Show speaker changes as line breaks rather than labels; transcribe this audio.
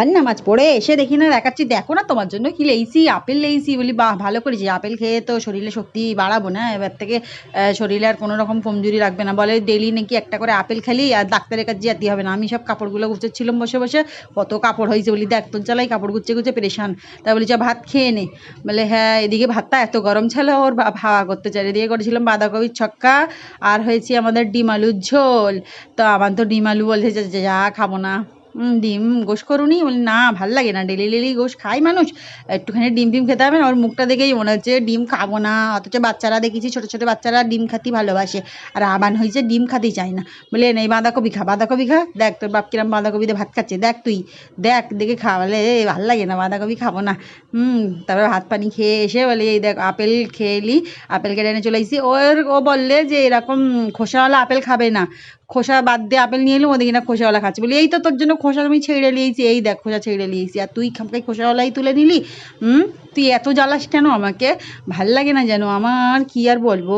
আর নামাজ পড়ে এসে দেখি না, দেখাচ্ছি, দেখো না তোমার জন্য কি লেইছি আপেল লেইছি বলি বাহ ভালো করেছি আপেল খেয়ে তো শরীরে শক্তি বাড়াবো না, এবার থেকে শরীরে আর কোনো রকম কমজোরি রাখবে না। বলে ডেলি নাকি একটা করে আপেল খেলি আর ডাক্তারের কাছে যেতে হবে না। আমি সব কাপড়গুলো গুছাচ্ছিলাম বসে বসে, কত কাপড় হয়েছে বলি, দেখ তোর চালাই কাপড় গুচ্ছে গুছে পেরেশান। তাই বলি, যা ভাত খেয়ে নে। বলে হ্যাঁ এদিকে ভাতটা এত গরম ছিল, ওর ভাওয়া করতে চাই এদিকে করেছিলাম, বাঁধাকপির ছক্কা আর হয়েছে আমাদের ডিম আলুর ঝোল। তো আমার তো ডিম আলু বলছে যে, খাব না। ডিম গোশ করুনি। বলি না ভালো লাগে না। ডেলি ডেলি গোশ খাই মানুষ। একটুখানি ডিম ডিম খেতে হবে না। ওর মুখটা দেখেই মনে হচ্ছে ডিম খাব না। অথচ বাচ্চারা দেখেছি ছোটো ছোটো বাচ্চারা ডিম খাতে ভালোবাসে। আর আবান হয়েছে ডিম খাতেই চায় না। বলে নেই বাঁধাকপি খা বাঁধাকপি খা। দেখ তোর বাপ কিরাম বাঁধাকপি দিয়ে ভাত খাচ্ছে। দেখ তুই। দেখ দেখে খাওয়ালে "এ, ভালো লাগে না বাঁধাকপি খাব না। হুম তারপরে ভাত পানি খেয়ে এসে বলে এই দেখ আপেল খেয়ে এলি আপেল কেটে এনে চলে এসেছি ওর ও বললে যে এরকম খোসাওয়ালা আপেল খাবে না। খোসা বাদ দিয়ে আপেল নিয়ে এলো ওদিকে না খোসাওয়ালা খাচ্ছে। বলি এই তো তোর জন্য খোসা আমি ছেড়ে নিয়েছি, এই দেখ খোসা ছেড়ে নিয়েছি। আর তুই খামকাই খোসাওয়ালাই তুলে নিলি? হুম? তুই এত জ্বালাস কেন আমাকে? ভালো লাগে না যেন, আমার কি আর বলব?